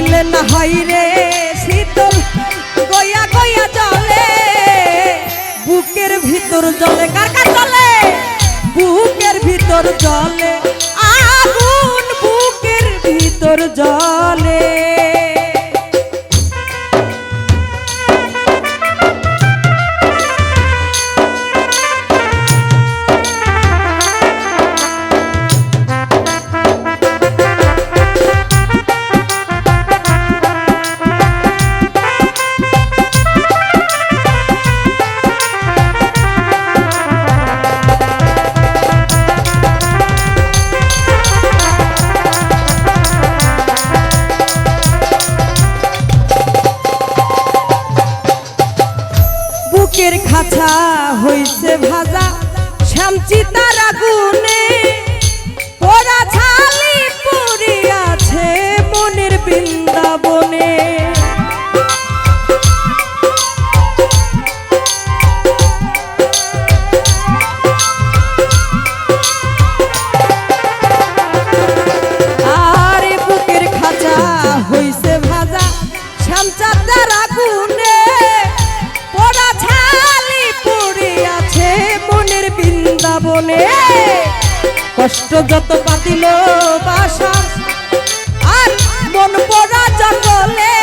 দিলে না হয় রে শীতল, গয়া গয়া জলে, বুকের ভিতর জলে, কার কার জলে? বুকের ভিতর জলে, আগুন বুকের ভিতর জলে। খাঁচা হইছে ভাজা। শ্যামচিতার আগুনে কষ্ট যত পাতিল বাসা আর মন পড়া জঙ্গলে।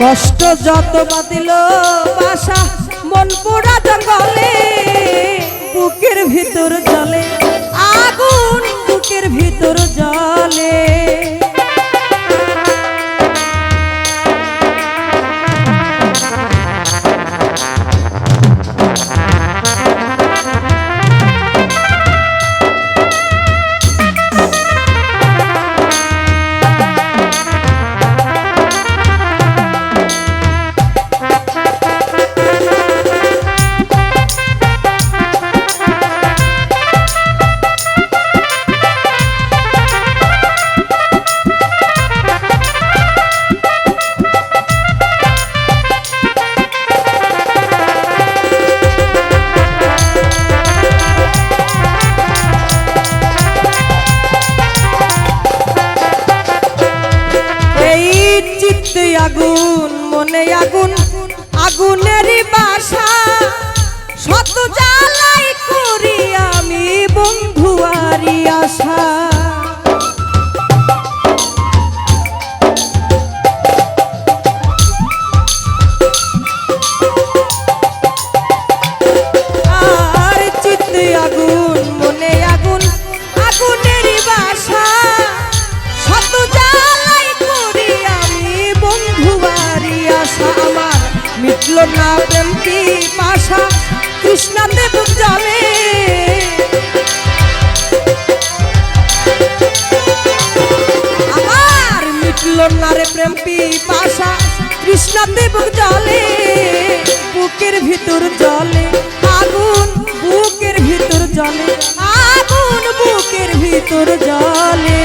কষ্ট যত বাতিল বাসা মন পোড়া জঙ্গলে, বুকের ভিতর প্রেম কি পাশা, কৃষ্ণা দেব জলে আমার মিটল না রে প্রেম পি পাশা কৃষ্ণা দেব জলে বুকের ভিতর জলে, আগুন বুকের ভিতর জলে, আগুন বুকের ভিতর জলে।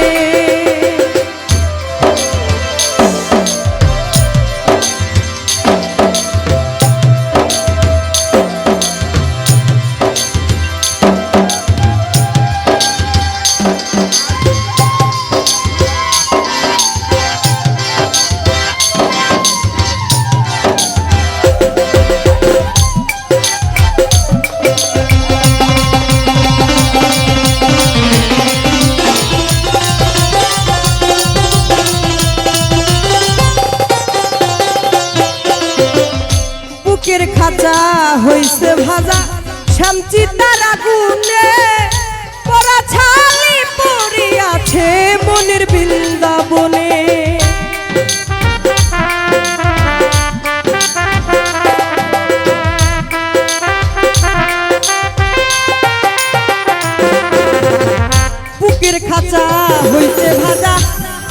খাঁচা, হইছে ভাজা।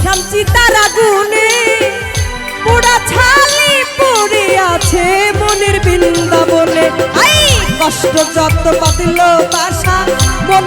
শ্যামচিতার আগুনে পোড়া ছালি পড়ে আছে মনের বৃন্দাবনে। আই, কষ্ট যত পাতিল বাসা মন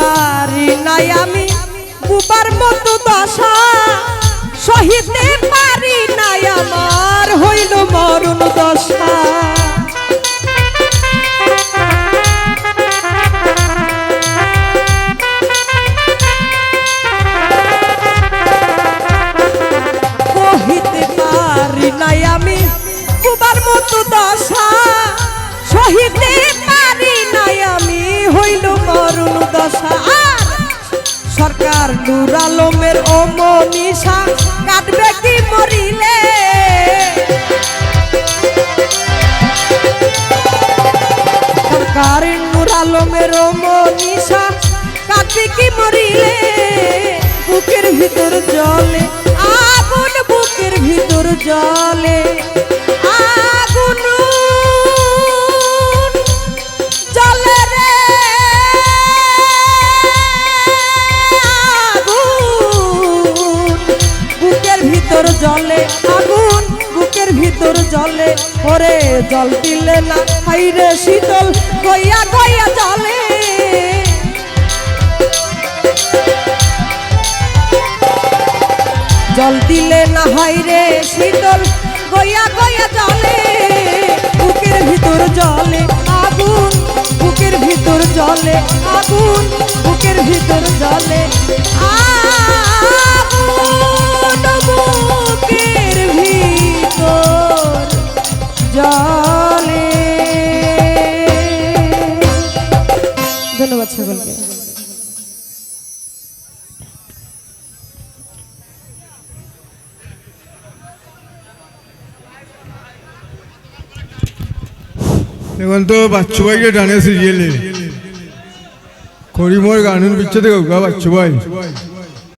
পারি নাই আমি বুবার মতো দশা। সহিতে পারি নাই আমার হইল মরণ দশা। সরকার, নূর আলমের অমনিশা কাটবে কি মরিলে? সরকার, নূর আলমের অমনিশা কাটবে কি মরিলে? বুকের ভিতর জলে জলে আগুন, বুকের ভিতর জলে। ওরে জল দিলে না হাইরে শীতল, গইয়া গইয়া জলে। জল দিলে না, হয় রে শীতল, গইয়া গইয়া জলে। বুকের ভিতর জলে আগুন, বুকের ভিতর জলে আগুন, বুকের ভিতর জলে। আগুন এখন তো বাচ্চু ভাইকে ডানে সিরিয়ালে করিমর গানুন পিচ্ছে থেকে বাচ্চু ভাই